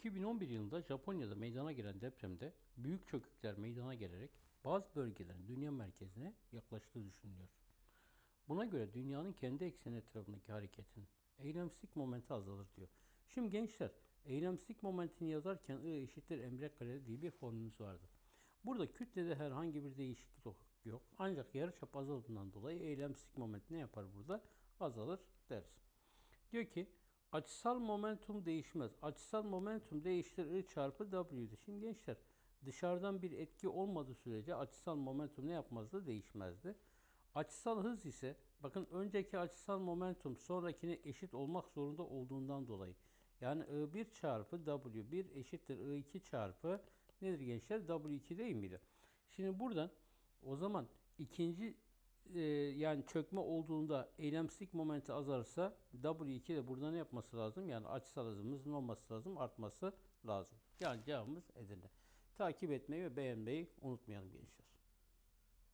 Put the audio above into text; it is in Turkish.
2011 yılında Japonya'da meydana gelen depremde büyük çökükler meydana gelerek bazı bölgelerin dünya merkezine yaklaştığı düşünülüyor. Buna göre dünyanın kendi ekseni etrafındaki hareketin eylemsizlik momenti azalır diyor. Şimdi gençler eylemsizlik momentini yazarken I eşittir mr kare diye bir formülümüz vardı. Burada kütlede herhangi bir değişiklik yok. Ancak yarıçap azaldığından dolayı eylemsizlik momenti ne yapar burada? Azalır deriz. Diyor ki açısal momentum değişmez. Açısal momentum değiştir I çarpı W'dir. Şimdi gençler dışarıdan bir etki olmadığı sürece açısal momentum ne yapmazdı? Değişmezdi. Açısal hız ise bakın önceki açısal momentum sonrakine eşit olmak zorunda olduğundan dolayı. Yani I1 çarpı W1 eşittir I2 çarpı nedir gençler? W2 değil miydi? Şimdi buradan o zaman ikinci e, yani çökme olduğunda eylemsizlik momenti azalırsa W2 de burada ne yapması lazım? Yani açısal hızımızın olması lazım, artması lazım. Yani cevabımız Edirne. Takip etmeyi ve beğenmeyi unutmayalım gençler.